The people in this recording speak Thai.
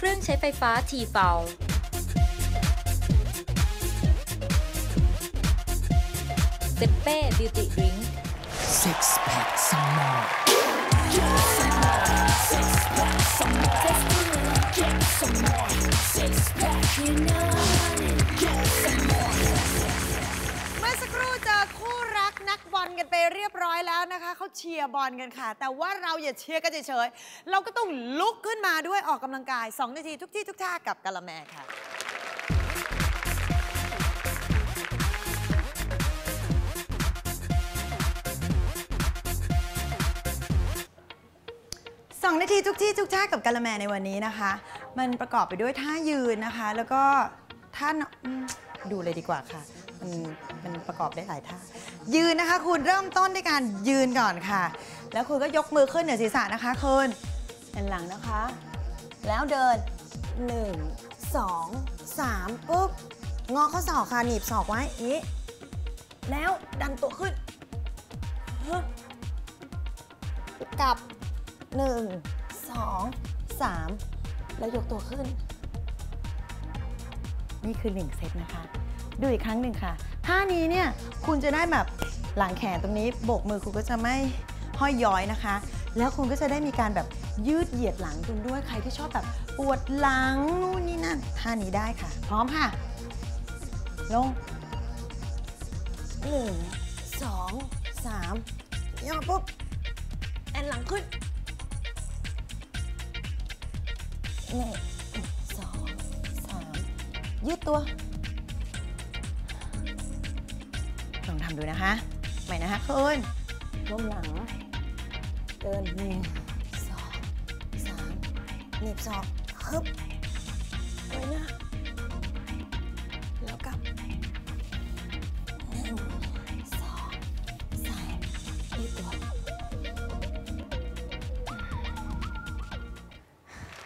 เครื่องใช้ไฟฟ้าทีเฟลเซเป้บิวตี้ดริง Six pack some more เนกันไปเรียบร้อยแล้วนะคะเขาเชียร์บอลกันค่ะ แต่ว่าเราอย่าเชียร์กันเฉยๆเราก็ต้องลุกขึ้นมาด้วยออกกำลังกาย 2 นาทีทุกที่ทุกท่ากับกะละแมค่ะสองนาทีทุกที่ทุกท่ากับกะละแมในวันนี้นะคะ มันประกอบไปด้วยท่ายืนนะคะ แล้วก็ท่านอืมดูเลยดีกว่าค่ะ มันมันประกอบได้หลายท่า ยืนนะคะ คุณเริ่มต้นด้วยการยืนก่อนค่ะ แล้วคุณก็ยกมือขึ้นเหนือศีรษะนะคะคุณด้านหลังนะคะ แล้วเดิน 1 2 3ปุ๊บงอข้อศอกค่ะหนีบศอกไว้อย่างนี้แล้วดันตัวขึ้นฮึบกลับหนึ่งสองสามแล้วยกตัวขึ้น นี่คือหนึ่งเซตนะคะ ดูอีกครั้งหนึ่งค่ะท่านี้เนี่ยคุณจะได้แบบหลังแขนตรงนี้โบกมือคุณก็จะไม่ห้อยย้อยนะคะ แล้วคุณก็จะได้มีการแบบยืดเหยียดหลังคุณด้วยใครที่ชอบแบบปวดหลังนู่นนี่นั่นท่านี้ได้ค่ะ พร้อมค่ะ ลงหนึ่งสองสามย่อปุ๊บแอนหลังขึ้นหนึ่งสองสามยืดตัว ลองทำดูนะคะ ใหม่นะคะคุณล้มหลัง เดินหนึ่งสองสามหนีบศอกฮึบไว้หน้าแล้วกลับ